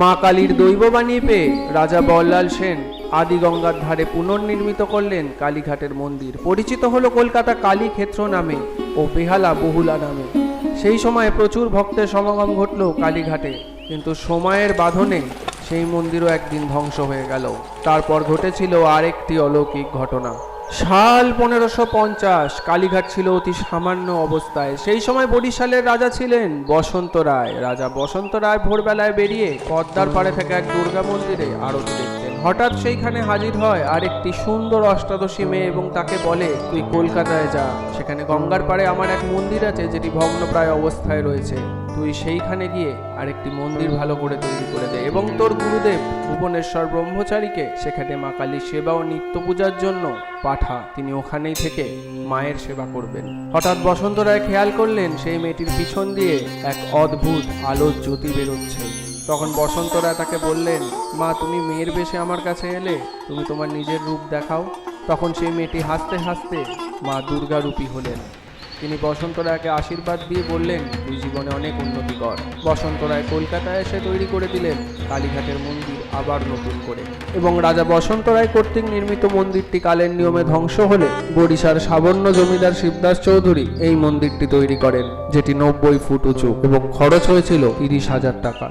মা কালীর দৈব বানিয়ে পেয়ে রাজা বল্লাল সেন আদি গঙ্গার ধারে পুনর্নির্মিত করলেন কালীঘাটের মন্দির। পরিচিত হলো কলকাতা কালী ক্ষেত্র নামে ও বেহালা বহুলা নামে। সেই সময় প্রচুর ভক্তের সমাগম ঘটল কালীঘাটে, কিন্তু সময়ের বাঁধনে সেই মন্দিরও একদিন ধ্বংস হয়ে গেল। তারপর ঘটেছিল আরেকটি অলৌকিক ঘটনা। সাল পনেরোশো পঞ্চাশ, কালীঘাট ছিল অতি সামান্য অবস্থায়। সেই সময় বরিশালের রাজা ছিলেন বসন্ত রায়। রাজা বসন্ত রায় ভোরবেলায় বেরিয়ে পদ্মার পাড়ে থেকে এক দুর্গা মন্দিরে আরতি দেখতেন। হঠাৎ সেইখানে হাজির হয় আর একটি সুন্দর অষ্টাদশী মেয়ে এবং তাকে বলে, তুই কলকাতায় যা। সেখানে গঙ্গার পাড়ে আমার এক মন্দির আছে যেটি ভগ্নপ্রায় অবস্থায় রয়েছে। তুই সেইখানে গিয়ে আরেকটি মন্দির ভালো করে তৈরি করে দে এবং তোর গুরুদেব ভুবনেশ্বর ব্রহ্মচারীকে সেখানে মা কালীর সেবা ও নিত্য পূজার জন্য পাঠা। তিনি ওখানেই থেকে মায়ের সেবা করবেন। হঠাৎ বসন্ত রায় খেয়াল করলেন, সেই মেয়েটির পিছন দিয়ে এক অদ্ভুত আলোর জ্যোতি বেরোচ্ছে। তখন বসন্ত রায় তাকে বললেন, মা, তুমি মেয়ের বেশে আমার কাছে এলে, তুমি তোমার নিজের রূপ দেখাও। তখন সেই মেয়েটি হাসতে হাসতে মা দুর্গা রূপী হলেন। তিনি বসন্ত রায়কে আশীর্বাদ দিয়ে বললেন, তুই জীবনে অনেক উন্নতি কর। বসন্ত রায় কলকাতায় এসে তৈরি করে দিলেন কালীঘাটের মন্দির আবার নতুন করে। এবং রাজা বসন্ত রায় কর্তৃক নির্মিত মন্দিরটি কালের নিয়মে ধ্বংস হলে বরিশার সাবর্ণ জমিদার শিবদাস চৌধুরী এই মন্দিরটি তৈরি করেন, যেটি নব্বই ফুট উঁচু এবং খরচ হয়েছিল তিরিশ হাজার টাকা।